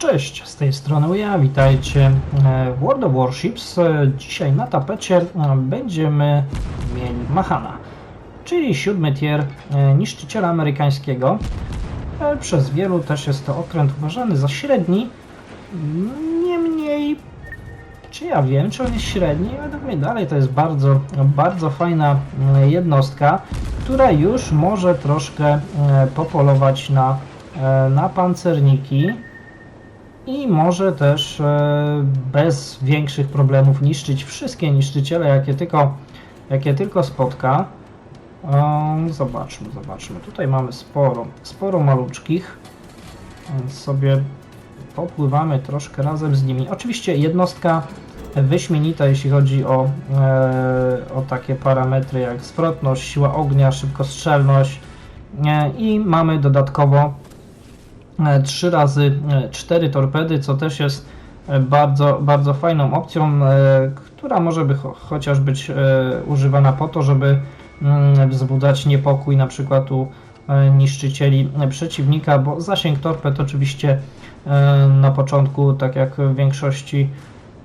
Cześć, z tej strony ja, witajcie e, w World of Warships. E, Dzisiaj na tapecie e, będziemy mieli Mahana, czyli siódmy tier e, niszczyciela amerykańskiego. E, Przez wielu też jest to okręt uważany za średni. Niemniej, czy ja wiem, czy on jest średni? Według mnie dalej to jest bardzo, bardzo fajna e, jednostka, która już może troszkę e, popolować na, e, na pancerniki i może też e, bez większych problemów niszczyć wszystkie niszczyciele, jakie tylko, jakie tylko spotka. E, Zobaczmy, zobaczmy. Tutaj mamy sporo, sporo maluczkich, więc sobie popływamy troszkę razem z nimi. Oczywiście jednostka wyśmienita, jeśli chodzi o, e, o takie parametry jak zwrotność, siła ognia, szybkostrzelność i mamy dodatkowo 3 razy 4 torpedy, co też jest e, bardzo, bardzo fajną opcją, e, która może by cho chociaż być e, używana po to, żeby mm, wzbudzać niepokój na przykład u e, niszczycieli e, przeciwnika, bo zasięg torped oczywiście e, na początku, tak jak w większości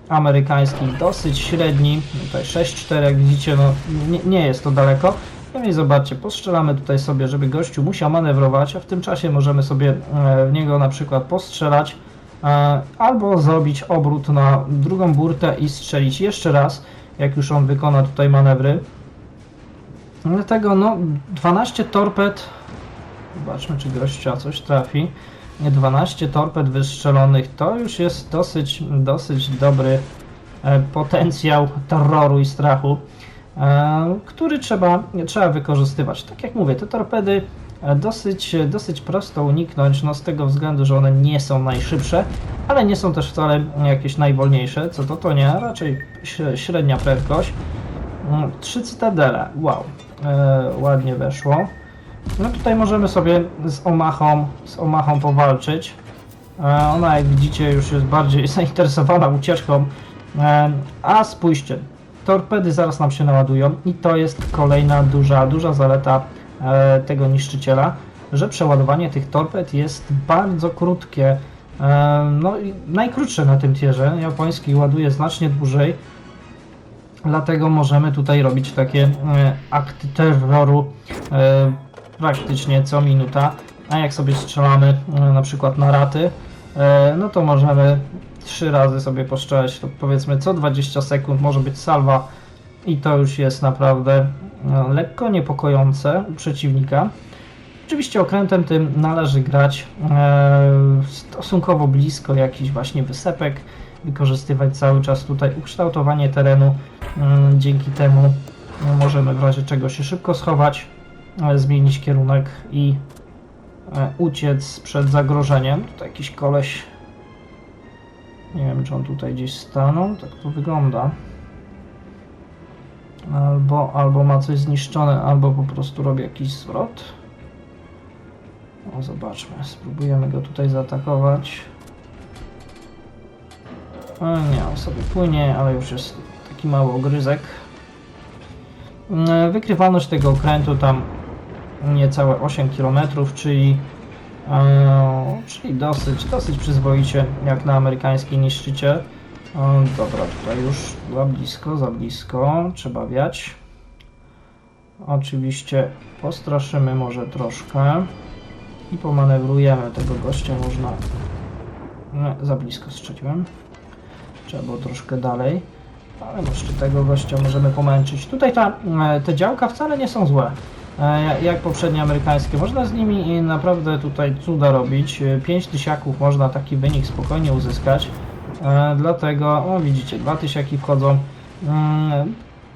amerykańskich, dosyć średni. Tutaj 6-4, jak widzicie, no nie, nie jest to daleko. Niemniej zobaczcie, postrzelamy tutaj sobie, żeby gościu musiał manewrować, a w tym czasie możemy sobie e, w niego na przykład postrzelać e, albo zrobić obrót na drugą burtę i strzelić jeszcze raz, jak już on wykona tutaj manewry. Dlatego no 12 torped, zobaczmy czy gościa coś trafi. 12 torped wystrzelonych to już jest dosyć, dosyć dobry e, potencjał terroru i strachu, który trzeba, trzeba wykorzystywać. Tak jak mówię, te torpedy e, dosyć, dosyć prosto uniknąć, no z tego względu, że one nie są najszybsze, ale nie są też wcale jakieś najwolniejsze, co to to nie, raczej średnia prędkość. Mm, Trzy cytadele, wow, e, ładnie weszło. No tutaj możemy sobie z Omachą, z Omachą powalczyć. E, Ona jak widzicie już jest bardziej zainteresowana ucieczką. E, A spójrzcie, torpedy zaraz nam się naładują i to jest kolejna duża, duża zaleta e, tego niszczyciela, że przeładowanie tych torped jest bardzo krótkie. E, No najkrótsze na tym tierze. Japoński ładuje znacznie dłużej. Dlatego możemy tutaj robić takie e, akty terroru praktycznie co minuta. A jak sobie strzelamy na przykład na raty, no to możemy trzy razy sobie postrzelać, to powiedzmy co 20 sekund może być salwa i to już jest naprawdę e, lekko niepokojące przeciwnika. Oczywiście okrętem tym należy grać e, stosunkowo blisko jakiś właśnie wysepek, wykorzystywać cały czas tutaj ukształtowanie terenu. Mm, Dzięki temu no, możemy w razie czego się szybko schować, e, zmienić kierunek i uciec przed zagrożeniem. Tutaj jakiś koleś, nie wiem czy on tutaj gdzieś stanął, tak to wygląda. Albo, albo ma coś zniszczone, albo po prostu robi jakiś zwrot. O, zobaczmy, spróbujemy go tutaj zaatakować. O nie, on sobie płynie, ale już jest taki mały ogryzek. Mm, Wykrywalność tego okrętu tam niecałe 8 km, czyli, e, czyli dosyć, dosyć przyzwoicie jak na amerykańskiej niszczycie. E, dobra, tutaj już za blisko, za blisko, trzeba wiać. Oczywiście postraszymy może troszkę i pomanewrujemy tego gościa, można... Nie, za blisko strzeliłem. Trzeba było troszkę dalej. Ale jeszcze tego gościa możemy pomęczyć. Tutaj ta, e, te działka wcale nie są złe. E, ja- Jak poprzednie amerykańskie. Można z nimi naprawdę tutaj cuda robić. 5 tysiaków można taki wynik spokojnie uzyskać. E, Dlatego, no widzicie, dwa tysiaki wchodzą.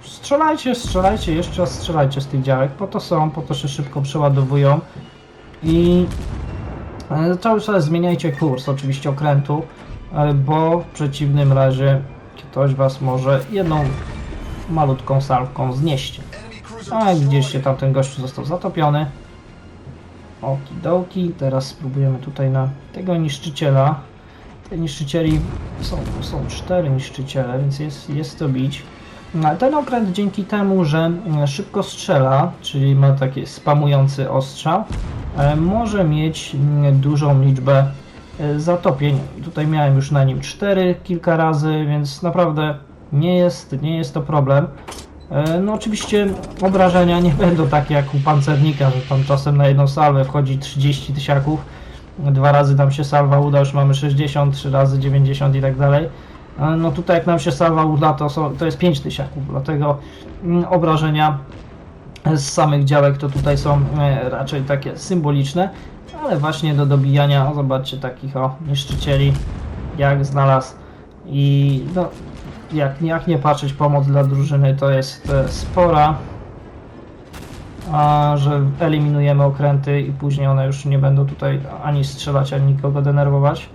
Strzelajcie, strzelajcie, jeszcze raz strzelajcie z tych działek. Po to są, po to się szybko przeładowują. I e, cały czas zmieniajcie kurs oczywiście okrętu, e, bo w przeciwnym razie ktoś was może jedną malutką salwką znieść. A jak widzieliście, tamten gościu został zatopiony. Okidoki, teraz spróbujemy tutaj na tego niszczyciela. Te niszczycieli są, są cztery niszczyciele, więc jest, jest to bić. No, Ten okręt dzięki temu, że mm, szybko strzela, czyli ma taki spamujący ostrzał, e, może mieć mm, dużą liczbę e, zatopień. I Tutaj miałem już na nim 4 kilka razy, więc naprawdę nie jest, nie jest to problem. E, No oczywiście obrażenia nie będą takie jak u pancernika, że tam czasem na jedną salwę wchodzi 30 tysiaków. Dwa razy nam się salwa uda, już mamy 60, trzy razy 90 i tak dalej. E, No tutaj jak nam się salwa uda, to, są, to jest 5 tysiaków, dlatego mm, obrażenia z samych działek to tutaj są e, raczej takie symboliczne, ale właśnie do dobijania, zobaczcie, takich o niszczycieli jak znalazł i no, jak, jak nie patrzeć, pomoc dla drużyny to jest e, spora, a że eliminujemy okręty i później one już nie będą tutaj ani strzelać, ani nikogo denerwować.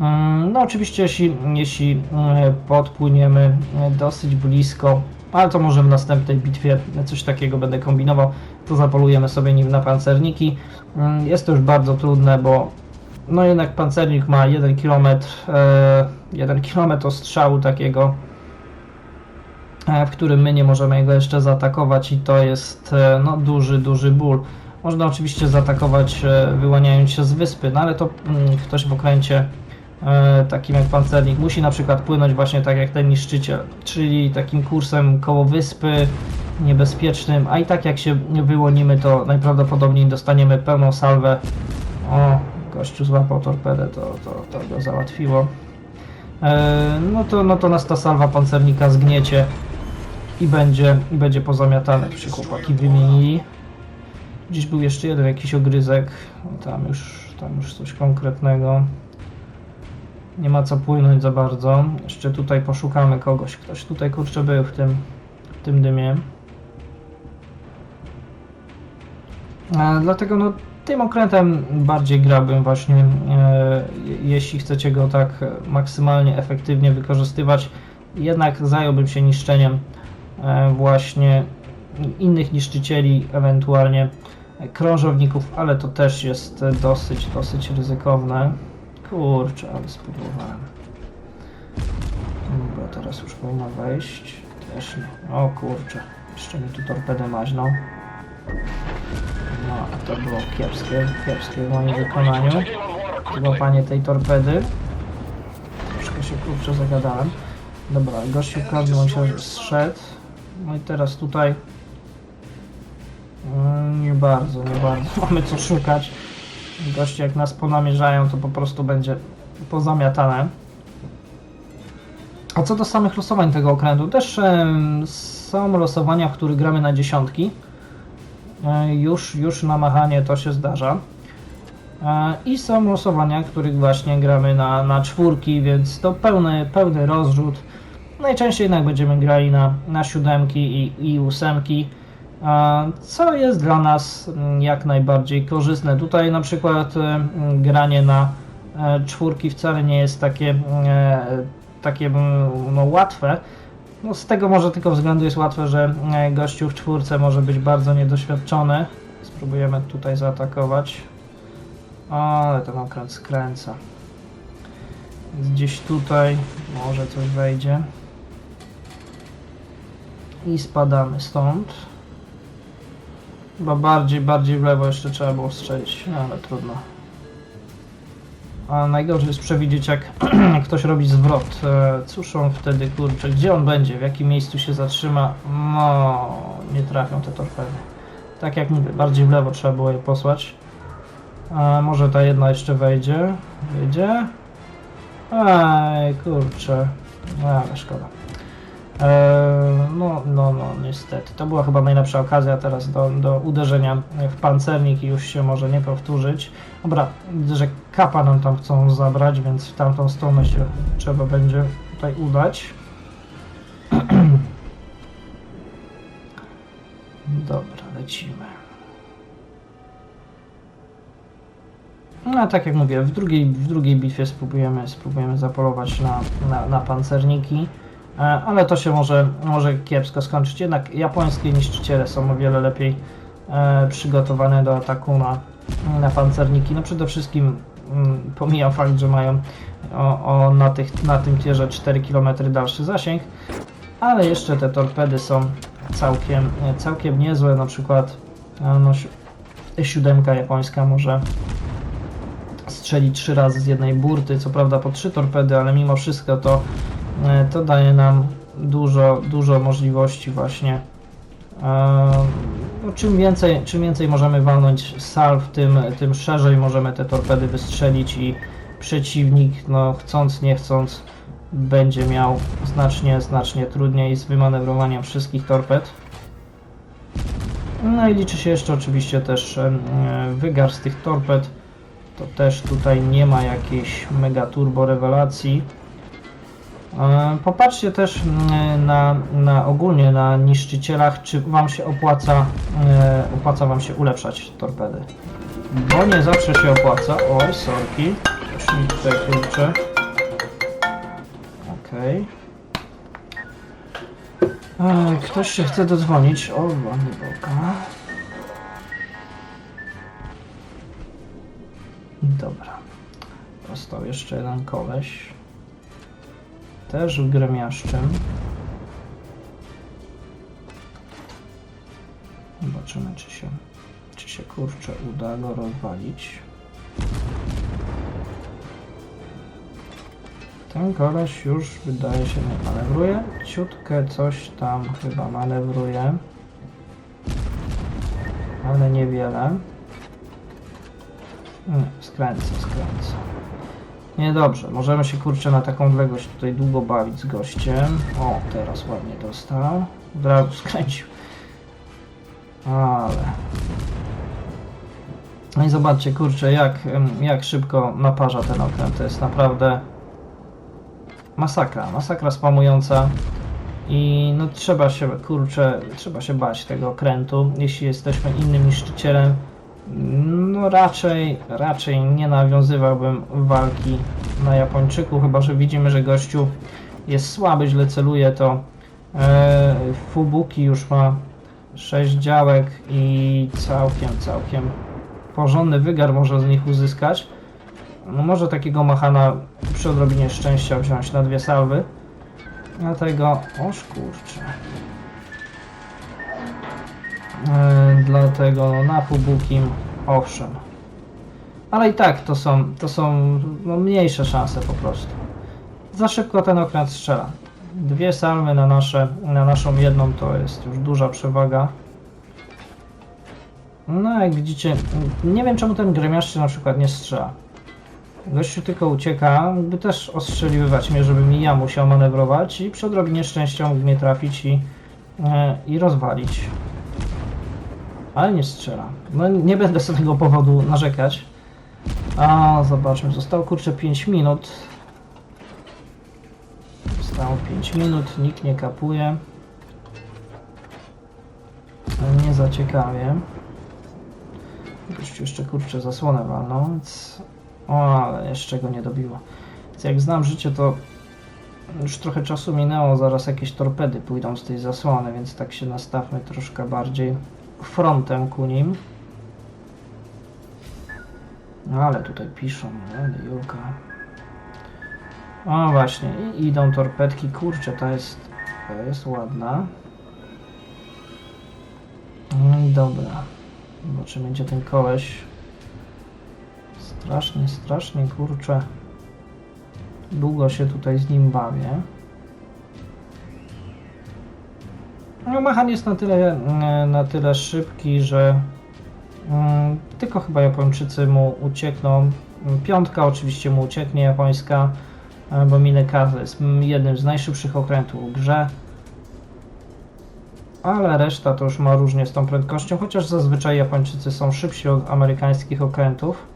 Mm, No oczywiście jeśli, jeśli mm, podpłyniemy e, dosyć blisko, ale to może w następnej bitwie coś takiego będę kombinował, to zapolujemy sobie nim na pancerniki. Mm, Jest to już bardzo trudne, bo no jednak pancernik ma 1 km, e, 1 km ostrzału takiego, e, w którym my nie możemy go jeszcze zaatakować i to jest e, no, duży, duży ból. Można oczywiście zaatakować e, wyłaniając się z wyspy, no ale to mm, ktoś w okręcie takim jak pancernik musi na przykład płynąć właśnie tak jak ten niszczyciel, czyli takim kursem koło wyspy niebezpiecznym, a i tak jak się wyłonimy to najprawdopodobniej dostaniemy pełną salwę. O, gościu złapał torpedę, to, to, to go załatwiło. E, no, to, no to nas ta salwa pancernika zgniecie i będzie, i będzie pozamiatane, się chłopaki wymienili. Gdzieś był jeszcze jeden jakiś ogryzek, tam już, tam już coś konkretnego. Nie ma co płynąć za bardzo. Jeszcze tutaj poszukamy kogoś. Ktoś tutaj kurczę był w tym, w tym dymie. Dlatego no tym okrętem bardziej grałbym właśnie, e, jeśli chcecie go tak maksymalnie efektywnie wykorzystywać. Jednak zająłbym się niszczeniem e, właśnie innych niszczycieli, ewentualnie krążowników, ale to też jest dosyć, dosyć ryzykowne. Kurczę, ale spróbowałem. Dobra, teraz już powinno wejść. Też nie. O kurczę, jeszcze mi tu torpedę maźną. No, a to było kiepskie, kiepskie w moim wykonaniu. Złapanie tej torpedy. Troszkę się kurczę zagadałem. Dobra, gościu kradł, on się zszedł. No i teraz tutaj... Mm, Nie bardzo, nie bardzo. Mamy co szukać. Goście jak nas ponamierzają, to po prostu będzie pozamiatane. A co do samych losowań tego okrętu, też są losowania, w których gramy na dziesiątki. E, Już, już na machanie to się zdarza. E, I są losowania, w których właśnie gramy na, na czwórki, więc to pełny, pełny rozrzut. Najczęściej jednak będziemy grali na, na siódemki i, i ósemki, co jest dla nas mm, jak najbardziej korzystne. Tutaj na przykład e, mm, granie na e, czwórki wcale nie jest takie, e, takie mm, no, łatwe. No, z tego może tylko względu jest łatwe, że e, gościu w czwórce może być bardzo niedoświadczony. Spróbujemy tutaj zaatakować. O, ale ten okręt skręca. Więc Gdzieś tutaj może coś wejdzie. I spadamy stąd. Chyba bardziej, bardziej w lewo jeszcze trzeba było strzelić, ale trudno. A najgorzej jest przewidzieć, jak ktoś robi zwrot. E, Cóż on wtedy, kurczę, gdzie on będzie, w jakim miejscu się zatrzyma? No, nie trafią te torpedy. Tak jak mówię, bardziej w lewo trzeba było je posłać. A może ta jedna jeszcze wejdzie? Wejdzie? Ej, kurczę. Ale szkoda. Eee, no, no, niestety. To była chyba najlepsza okazja teraz do, do uderzenia w pancernik i już się może nie powtórzyć. Dobra, widzę, że kapa nam tam chcą zabrać, więc w tamtą stronę się trzeba będzie tutaj udać. Dobra, lecimy. No, a tak jak mówię, w drugiej, w drugiej bitwie spróbujemy, spróbujemy zapolować na, na, na pancerniki. E, ale to się może, może kiepsko skończyć. Jednak japońskie niszczyciele są o wiele lepiej e, przygotowane do ataku na, na pancerniki. No przede wszystkim mm, pomijam fakt, że mają o, o, na, tych, na tym tierze 4 km dalszy zasięg, ale jeszcze te torpedy są całkiem, całkiem niezłe. Na przykład e, no, si- siódemka japońska może strzeli trzy razy z jednej burty, co prawda po trzy torpedy, ale mimo wszystko to, to daje nam dużo, dużo możliwości właśnie. E, No, czym, więcej, czym więcej możemy walnąć salw, tym, tym szerzej możemy te torpedy wystrzelić i przeciwnik, no chcąc, nie chcąc, będzie miał znacznie, znacznie trudniej z wymanewrowaniem wszystkich torped. No i liczy się jeszcze oczywiście też e, wygar z tych torped. To też tutaj nie ma jakiejś mega turbo rewelacji. E, Popatrzcie też mm, na, na ogólnie na niszczycielach, czy Wam się opłaca, e, opłaca Wam się ulepszać torpedy. Bo nie zawsze się opłaca. Oj, sorki. Coś mi tutaj kurczę. Okej. E, Ktoś się chce dodzwonić. O, ładnie boka. Dobra. Został jeszcze jeden koleś. Też w gremiaszczym. Zobaczymy, czy się, czy się kurczę uda go rozwalić. Ten koleś już wydaje się nie manewruje. Ciutkę coś tam chyba manewruje. Ale niewiele. Nie, skręca, skręca. Niedobrze, możemy się kurczę na taką odległość tutaj długo bawić z gościem. O, teraz ładnie dostał. Od razu skręcił. Ale. No i zobaczcie, kurczę, jak, jak szybko naparza ten okręt. To jest naprawdę masakra, masakra spamująca. I no trzeba się, kurczę, trzeba się bać tego okrętu. Jeśli jesteśmy innym niszczycielem, no raczej, raczej nie nawiązywałbym walki na Japończyku, chyba że widzimy, że gościu jest słaby, źle celuje, to e, Fubuki już ma 6 działek i całkiem, całkiem porządny wygar może z nich uzyskać. No może takiego Mahana przy odrobinie szczęścia wziąć na dwie salwy. Dlatego, oż kurczę. E, dlatego na Fubukim owszem. Ale i tak to są, to są no, mniejsze szanse po prostu. Za szybko ten okręt strzela. Dwie salwy na, nasze, na naszą jedną to jest już duża przewaga. No jak widzicie, nie wiem czemu ten gremiarz na przykład nie strzela. Gościu tylko ucieka, by też ostrzeliwywać mnie, żebym i ja musiał manewrować i przy odrobinie szczęścia mógł mnie trafić i, e, i rozwalić. Ale nie strzela. No nie będę z tego powodu narzekać. A zobaczmy, zostało kurczę 5 minut. Zostało 5 minut, nikt nie kapuje. Nie za ciekawie. Jeszcze kurczę zasłonę walną, więc... O, ale jeszcze go nie dobiło. Więc jak znam życie, to już trochę czasu minęło, zaraz jakieś torpedy pójdą z tej zasłony, więc tak się nastawmy troszkę bardziej frontem ku nim. No ale tutaj piszą, ale Julka. O właśnie, i idą torpedki, kurczę, ta jest, jest ładna. No i dobra. Zobaczymy, gdzie ten koleś. Strasznie, strasznie, kurczę. Długo się tutaj z nim bawię. No, Machan jest na tyle, e, na tyle szybki, że mm, tylko chyba Japończycy mu uciekną. Piątka oczywiście mu ucieknie, japońska, e, bo Minekaze jest mm, jednym z najszybszych okrętów w grze. Ale reszta to już ma różnie z tą prędkością, chociaż zazwyczaj Japończycy są szybsi od amerykańskich okrętów.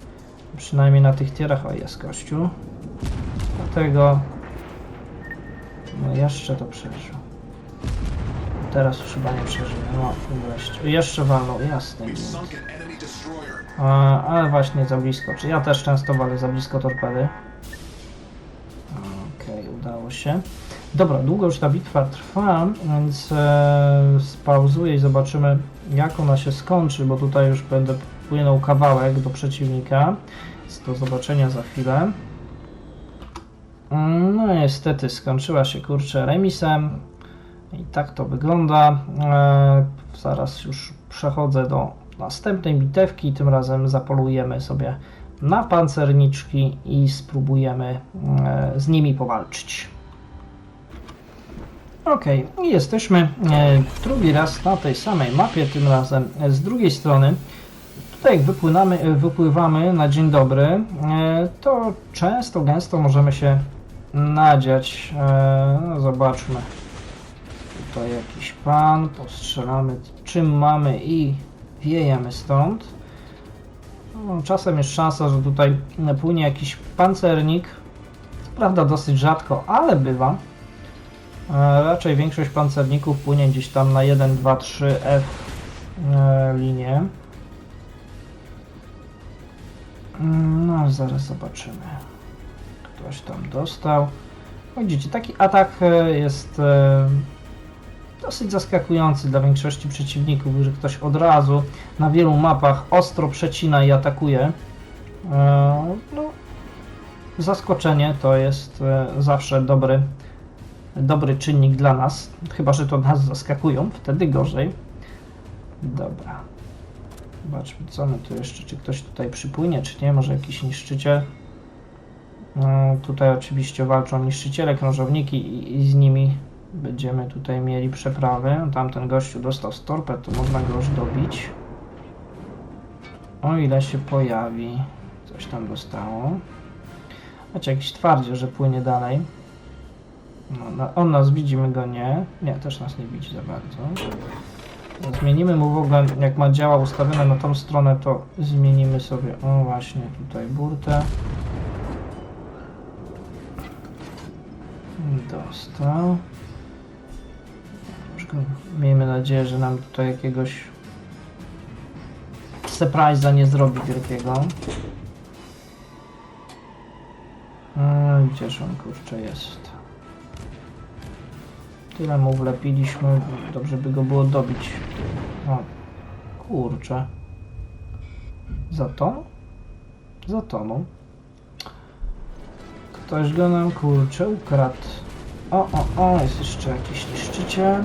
Przynajmniej na tych tierach. O, jest kościół. Dlatego no jeszcze to przeżył. Teraz już chyba nie przeżyje. No, wreszcie. Jeszcze walnął, jasne. A, ale właśnie za blisko. Czy ja też często walę za blisko torpedy? Okej, udało się. Dobra, długo już ta bitwa trwa, więc e, spauzuję i zobaczymy jak ona się skończy, bo tutaj już będę płynął kawałek do przeciwnika. Jest do zobaczenia za chwilę. Mm, No niestety skończyła się kurczę remisem. I tak to wygląda. E, zaraz już przechodzę do następnej bitewki. Tym razem zapolujemy sobie na pancerniczki i spróbujemy e, z nimi powalczyć. Ok, jesteśmy e, drugi raz na tej samej mapie, tym razem z drugiej strony. Tutaj jak wypłynamy, wypływamy na dzień dobry, to często, gęsto możemy się nadziać. Zobaczmy. Tutaj jakiś pan, postrzelamy czym mamy i wiejemy stąd. No, czasem jest szansa, że tutaj płynie jakiś pancernik. Prawda dosyć rzadko, ale bywa. E, Raczej większość pancerników płynie gdzieś tam na 1, 2, 3 F e, linię. Mm, No, zaraz zobaczymy. Ktoś tam dostał. Widzicie, taki atak e, jest e, dosyć zaskakujący dla większości przeciwników, że ktoś od razu na wielu mapach ostro przecina i atakuje. E, No, zaskoczenie to jest e, zawsze dobry, dobry czynnik dla nas. Chyba, że to nas zaskakują, wtedy gorzej. Dobra. Zobaczmy, co my tu jeszcze, czy ktoś tutaj przypłynie, czy nie, może jakiś niszczyciel. E, Tutaj oczywiście walczą niszczyciele, krążowniki i, i z nimi będziemy tutaj mieli przeprawy. Tamten gościu dostał z to można go już dobić. O ile się pojawi. Coś tam dostało. Znaczy jakiś twardzie, że płynie dalej. No, on nas widzi, my go nie. Nie, też nas nie widzi za bardzo. Zmienimy mu w ogóle, jak ma działa ustawione na tą stronę, to zmienimy sobie, o właśnie, tutaj burtę. Dostał. Miejmy nadzieję, że nam tutaj jakiegoś surprise'a nie zrobi wielkiego. A, Gdzież on kurczę jest? Tyle mu wlepiliśmy, dobrze by go było dobić. O, kurczę. Zatonął? Zatonął. Ktoś go nam kurczę ukradł. O, o, o, jest jeszcze jakiś niszczyciel.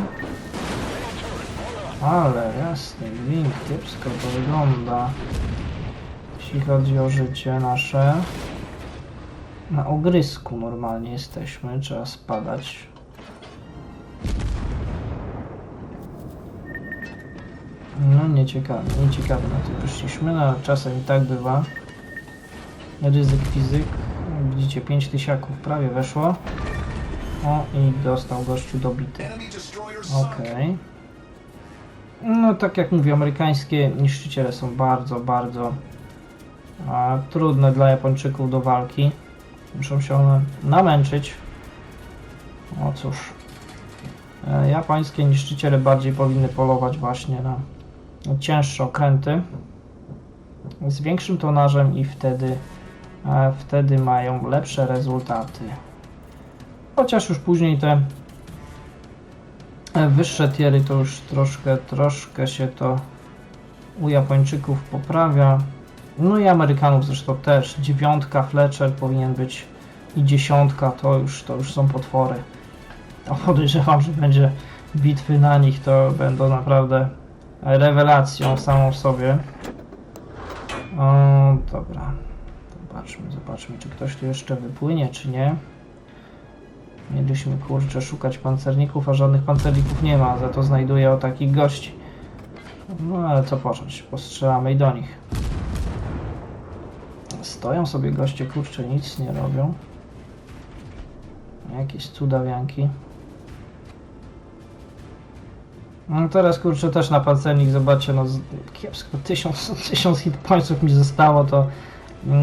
Ale jasny gwint, kiepsko to wygląda. Jeśli chodzi o życie nasze. Na ogrysku normalnie jesteśmy, trzeba spadać. No nieciekawe, nieciekawe na to wyszliśmy, no ale czasem i tak bywa. Ryzyk fizyk. Widzicie, 5 tysiaków prawie weszło. O, i dostał gościu dobity. Okej. No tak jak mówię, amerykańskie niszczyciele są bardzo, bardzo a, trudne dla Japończyków do walki. Muszą się one namęczyć. O cóż. E, japońskie niszczyciele bardziej powinny polować właśnie na, cięższe okręty z większym tonażem i wtedy, e, wtedy mają lepsze rezultaty. Chociaż już później te Wyższe tiery to już troszkę, troszkę się to u Japończyków poprawia. No i Amerykanów zresztą też. Dziewiątka Fletcher powinien być i dziesiątka to już, to już są potwory. To podejrzewam, że będzie bitwy na nich to będą naprawdę rewelacją samą w sobie. O, dobra. Zobaczmy, zobaczmy, czy ktoś tu jeszcze wypłynie, czy nie. Mieliśmy kurczę szukać pancerników, a żadnych pancerników nie ma, za to znajduję o takich gości. No ale co począć, postrzelamy i do nich. Stoją sobie goście, kurczę, nic nie robią. Jakieś cudawianki. No teraz kurczę też na pancernik, zobaczcie, no kiepsko, tysiąc, tysiąc hit mi zostało, to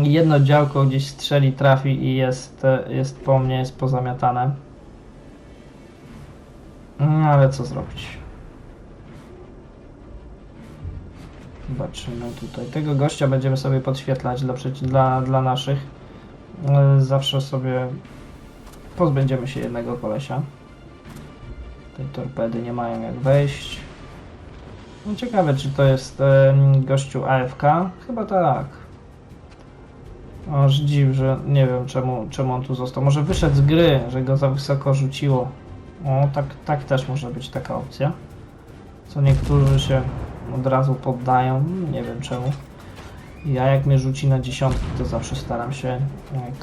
jedno działko gdzieś strzeli, trafi i jest, e, jest po mnie, jest pozamiatane. No ale co zrobić? Zobaczymy tutaj. Tego gościa będziemy sobie podświetlać dla, dla, dla naszych. E, Zawsze sobie pozbędziemy się jednego kolesia. Te torpedy nie mają jak wejść. No ciekawe, czy to jest gościu AFK? Chyba tak. Aż dziw, że nie wiem czemu, czemu on tu został. Może wyszedł z gry, że go za wysoko rzuciło. O, tak, tak też może być taka opcja. Co niektórzy się od razu poddają, nie wiem czemu. Ja jak mnie rzuci na dziesiątki, to zawsze staram się e,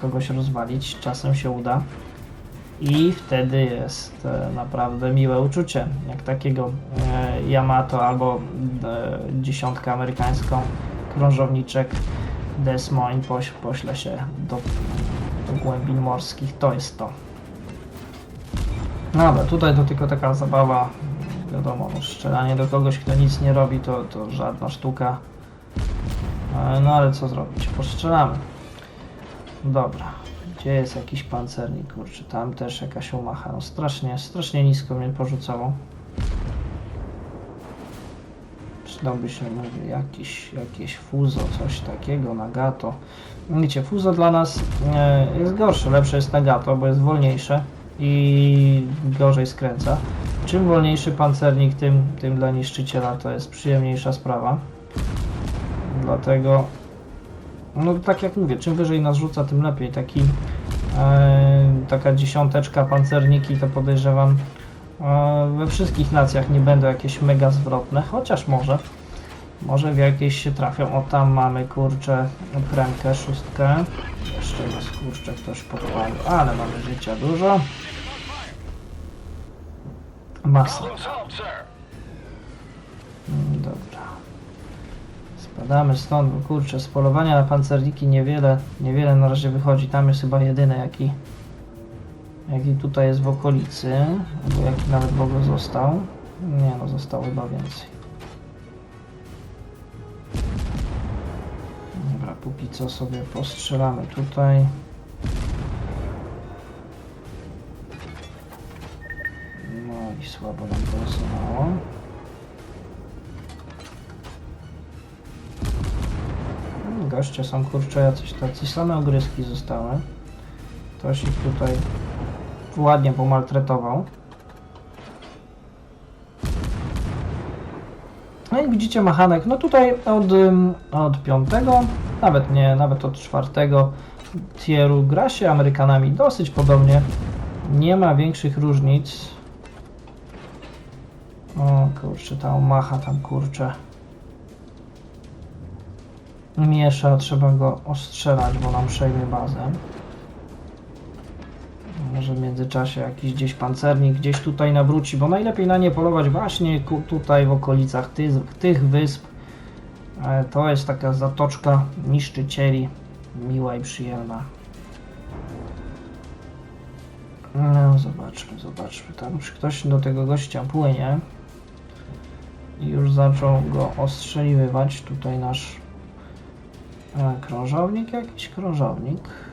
kogoś rozwalić. Czasem się uda. I wtedy jest e, naprawdę miłe uczucie. Jak takiego e, Yamato albo dziesiątkę amerykańską krążowniczek Des Moines poś, pośle się do, do głębin morskich. To jest to. Dobra, tutaj to tylko taka zabawa. Wiadomo, no, strzelanie do kogoś, kto nic nie robi, to, to żadna sztuka. E, No ale co zrobić? Postrzelamy. Dobra. Gdzie jest jakiś pancernik? Kurczę, tam też jakaś omacha. No strasznie, strasznie nisko mnie porzucało. Przydałby się, jakiś, jakieś fuzo, coś takiego, Nagato. Wiecie, fuzo dla nas e, jest gorsze, lepsze jest Nagato, bo jest wolniejsze i gorzej skręca. Czym wolniejszy pancernik, tym, tym dla niszczyciela to jest przyjemniejsza sprawa. Dlatego, no tak jak mówię, czym wyżej nas rzuca, tym lepiej. Taki, e, taka dziesiąteczka pancerniki to podejrzewam we wszystkich nacjach nie będą jakieś mega zwrotne, chociaż może. Może w jakieś się trafią. O tam mamy kurczę premkę, szóstkę. Jeszcze nas kurczę ktoś podpalił, ale mamy życia dużo. Masa. Mm, Dobra. Spadamy stąd, bo kurczę, z polowania na pancerniki niewiele, niewiele na razie wychodzi. Tam jest chyba jedyny jaki, jaki tutaj jest w okolicy, albo jaki nawet w ogóle został. Nie no, zostało chyba więcej. Dobra, póki co sobie postrzelamy tutaj. No i słabo nam to. Mm, Goście są kurczę jacyś tacy same ogryski zostały. Ktoś ich tutaj ładnie pomaltretował. No jak widzicie machanek, no tutaj od, od piątego, nawet nie, nawet od czwartego tieru gra się Amerykanami dosyć podobnie. Nie ma większych różnic. O kurczę, ta macha tam kurczę. Miesza, trzeba go ostrzelać, bo nam przejmie bazę. Może w międzyczasie jakiś gdzieś pancernik gdzieś tutaj nawróci, bo najlepiej na nie polować właśnie tutaj w okolicach tych, tych wysp. E, To jest taka zatoczka niszczycieli, miła i przyjemna. No, zobaczmy, zobaczmy. Tam już ktoś do tego gościa płynie i już zaczął go ostrzeliwywać. Tutaj nasz e, krążownik, jakiś krążownik.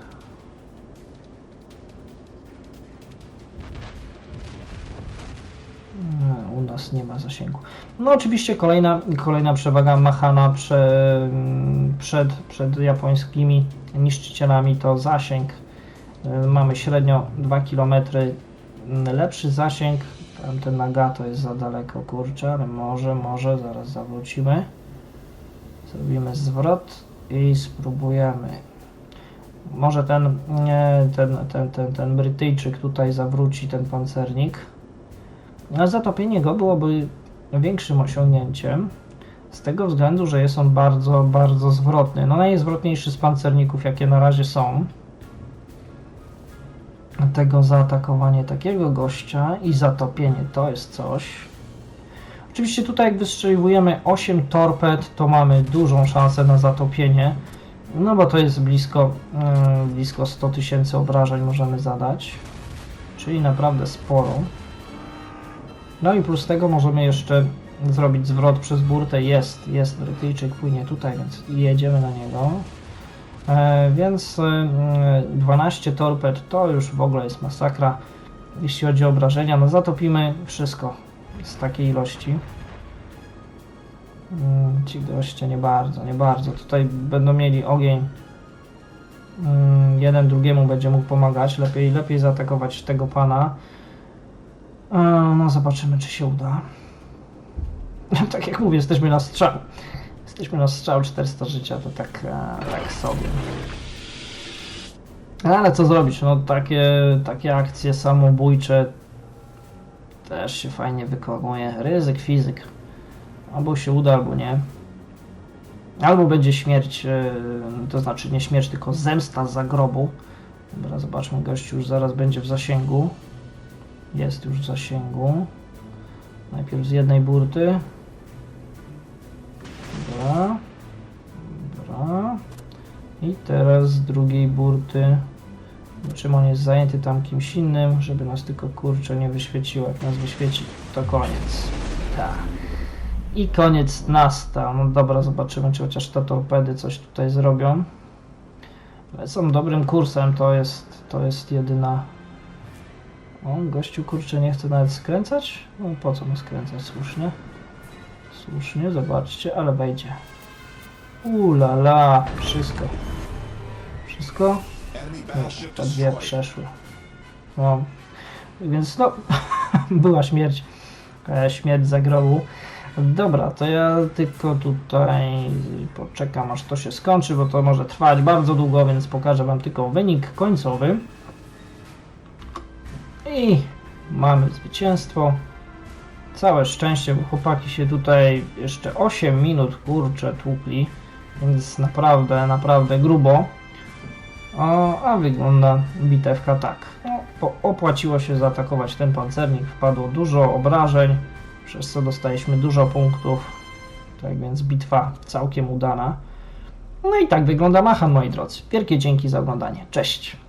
U nas nie ma zasięgu. No oczywiście kolejna, kolejna przewaga Mahana prze, przed, przed japońskimi niszczycielami to zasięg. Y, Mamy średnio 2 km lepszy zasięg. Tamten Nagato jest za daleko, kurczę, ale może, może zaraz zawrócimy. Zrobimy zwrot i spróbujemy. Może ten, ten, ten, ten, ten Brytyjczyk tutaj zawróci ten pancernik. A zatopienie go byłoby większym osiągnięciem z tego względu, że jest on bardzo, bardzo zwrotny. No najzwrotniejszy z pancerników, jakie na razie są. Tego zaatakowanie takiego gościa i zatopienie to jest coś. Oczywiście tutaj jak wystrzeliwujemy 8 torped, to mamy dużą szansę na zatopienie. No bo to jest blisko, yy, blisko 100 tysięcy obrażeń możemy zadać. Czyli naprawdę sporo. No i plus tego możemy jeszcze zrobić zwrot przez burtę. Jest, jest Brytyjczyk, płynie tutaj, więc jedziemy na niego. E, więc e, 12 torped to już w ogóle jest masakra, jeśli chodzi o obrażenia. No zatopimy wszystko z takiej ilości. Mm, Ci goście nie bardzo, nie bardzo. Tutaj będą mieli ogień. Mm, Jeden drugiemu będzie mógł pomagać. Lepiej, lepiej zaatakować tego pana. E, No zobaczymy, czy się uda. tak jak mówię, jesteśmy na strzał. Jesteśmy na strzał 400 życia, to tak, e, tak sobie. Ale co zrobić? No takie, takie akcje samobójcze też się fajnie wykonuje. Ryzyk, fizyk. Albo się uda, albo nie. albo będzie śmierć, e, to znaczy nie śmierć, tylko zemsta za grobu. Dobra, zobaczmy, gościu już zaraz będzie w zasięgu. Jest już w zasięgu. Najpierw z jednej burty. Dobra. Dobra. I teraz z drugiej burty. Czym on jest zajęty tam kimś innym, żeby nas tylko kurczę nie wyświeciło. Jak nas wyświeci, to koniec. Tak. I koniec nastał. No dobra, zobaczymy, czy chociaż te torpedy coś tutaj zrobią. Lecą dobrym kursem, to jest, to jest jedyna... O, gościu kurczę nie chce nawet skręcać? No po co mu skręcać? Słusznie. Słusznie, zobaczcie, ale wejdzie. Ula la, wszystko. Wszystko? No, te dwie przeszły. No, więc no, była śmierć. E, śmierć za grobu. Dobra, to ja tylko tutaj poczekam aż to się skończy, bo to może trwać bardzo długo, więc pokażę Wam tylko wynik końcowy. I mamy zwycięstwo. Całe szczęście, bo chłopaki się tutaj jeszcze 8 minut kurczę tłukli, więc naprawdę, naprawdę grubo. O, a wygląda bitewka tak. No, opłaciło się zaatakować ten pancernik, wpadło dużo obrażeń, przez co dostaliśmy dużo punktów. Tak więc bitwa całkiem udana. No i tak wygląda Machan, moi drodzy. Wielkie dzięki za oglądanie. Cześć!